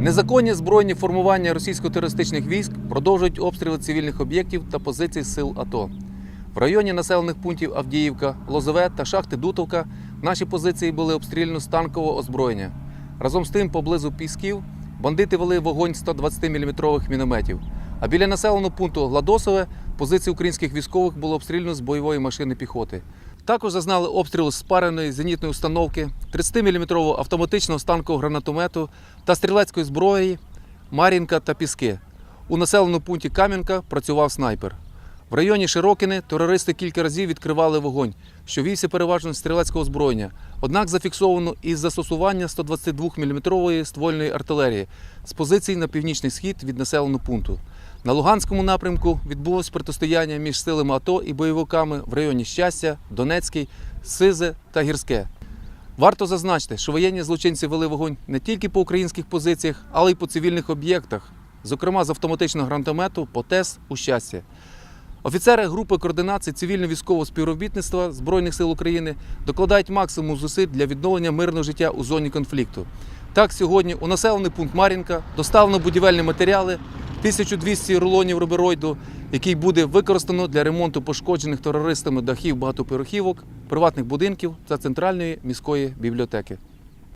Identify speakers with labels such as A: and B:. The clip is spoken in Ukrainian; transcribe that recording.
A: Незаконні збройні формування російсько-терористичних військ продовжують обстріли цивільних об'єктів та позицій сил АТО. В районі населених пунктів Авдіївка, Лозове та шахти Дутовка наші позиції були обстріляно з танкового озброєння. Разом з тим, поблизу Пісків бандити вели вогонь 120-мм мінометів. А біля населеного пункту Гладосове позиції українських військових було обстріляно з бойової машини піхоти. Також зазнали обстрілу з спареної зенітної установки, 30-мм автоматичного станкового гранатомету та стрілецької зброї Мар'їнка та Піски. У населеному пункті Кам'янка працював снайпер. В районі Широкіни терористи кілька разів відкривали вогонь, що вівся переважно стрілецького озброєння. Однак зафіксовано із застосування 122-мм ствольної артилерії з позицій на північний схід від населеного пункту. На Луганському напрямку відбулось протистояння між силами АТО і бойовиками в районі Щастя, Донецький, Сизе та Гірське. Варто зазначити, що воєнні злочинці вели вогонь не тільки по українських позиціях, але й по цивільних об'єктах, зокрема з автоматичного гранатомету по ТЕС у щастя. Офіцери групи координації цивільно-військового співробітництва Збройних сил України докладають максимум зусиль для відновлення мирного життя у зоні конфлікту. Так, сьогодні у населений пункт Мар'їнка доставлено будівельні матеріали, 1200 рулонів рубероїду, який буде використано для ремонту пошкоджених терористами дахів багатоповерхівок, приватних будинків та центральної міської бібліотеки.